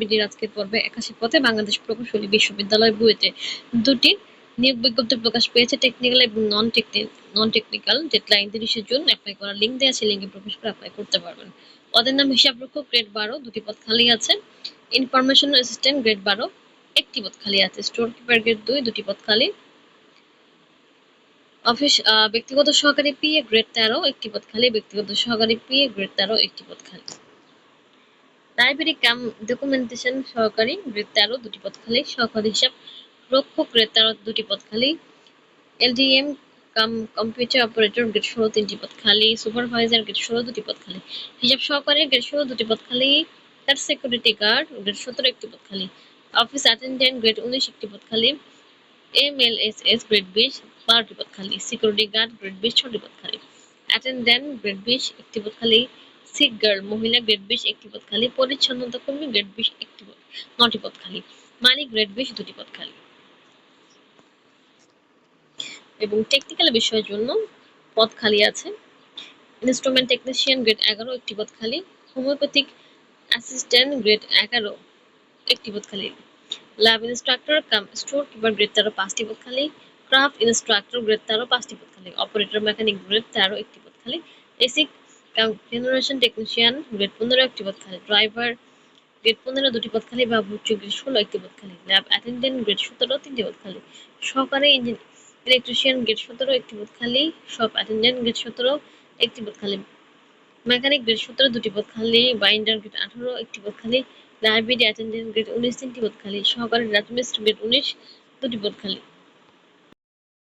বিডির আজকের পর্বে একাশি পথে বাংলাদেশ প্রকৌশলী বিশ্ববিদ্যালয় দুটি নিয়োগ বিজ্ঞপ্তি প্রকাশ পেয়েছে। টেকনিক্যাল এবং নন নন টেকনিক্যাল ডেডলাইন তিরিশে জুন। অ্যাপ্লাই করার লিঙ্ক দেওয়া আছে লিঙ্কে প্রবেশ করে অ্যাপ্লাই করতে পারবেন। পদের নাম গ্রেড বারো, দুটি পদ খালি আছে। ইনফরমেশন অ্যাসিস্ট্যান্ট গ্রেড বারো, একটি পদ খালি আছে। স্টোর কিপার গ্রেড দুই, দুটি পদ খালি। অফিস ব্যক্তিগত সহকারী পি এ গ্রেড তেরো, একটি পদ খালি। ব্যক্তিগত সহকারী পি এ গ্রেড তেরো, একটি পদ খালি। লাইব্রেরি কাম ডকুমেন্টেশন সহকারী গ্রেড দুটি পদ খালি সহকারী হিসাব রক্ষক গ্রেড দুটি পদ খালি LDM cum computer operator grade ষোলো তিনটি পদ খালি সুপারভাইজার গ্রেড ষোলো দুটি পদ খালি হিসাব সহকারী গ্রেড ষোলো দুটি পদ খালি তার সিকিউরিটি গার্ড গ্রেড সতেরো একটি পদ খালি অফিস অ্যাটেন্ডেন্ট গ্রেড উনিশ একটি পদ খালি M L S S grade বিশ বারোটি পদ খালি সিকিউরিটি গার্ড গ্রেড বিশ ছটি পদ খালি অ্যাটেন্ডেন্ট গ্রেড বিশ একটি পদ খালি সিক গার্ল মহিলা গ্রেড বিশ একটি পদ খালি, পরিচ্ছন্নতা কর্মী গ্রেড বিশ একটি পদ নটি পদ খালি। মালিক গ্রেড বিশ দুটি পদ খালি। এবং টেকনিক্যাল বিষয়ের জন্য পদ খালি আছে। ইনস্ট্রুমেন্ট টেকনিশিয়ান গ্রেড এগারো একটি পদ খালি হোমিওপ্যাথিক অ্যাসিস্ট্যান্ট গ্রেড এগারো একটি পদ খালি। Lab instructor cum store keeper grade তেরো পাঁচটি পদ খালি। ক্রাফট ইনস্ট্রাক্টর গ্রেড তেরো পাঁচটি পদ খালি। অপারেটর মেকানিক গ্রেড তেরো একটি পদ খালি। বেসিক জেনারেশন টেকনিশিয়ান গ্রেড পনেরো একটি পদ খালি ড্রাইভার গ্রেড পনেরো দুটি পদ খালি বা উচ্চ গ্রেড ষোলো একটি পদ খালি ল্যাব অ্যাটেন্ডেন্ট গ্রেড সতেরো তিনটি পদ খালি সহকারী ইঞ্জিন ইলেকট্রিশিয়ান গ্রেড সতেরো একটি পদ খালি শপ অ্যাটেন্ডেন্ট গ্রেড সতেরো একটি পদ খালি মেকানিক গ্রেড সতেরো দুটি পদ খালি বাইন্ডার গ্রেড আঠারো একটি পদ খালি লাইব্রেরি অ্যাটেন্ডেন্ট গ্রেড উনিশ তিনটি পদ খালি সহকারী রাজমিস্ত্রি গ্রেড উনিশ দুটি পদ খালি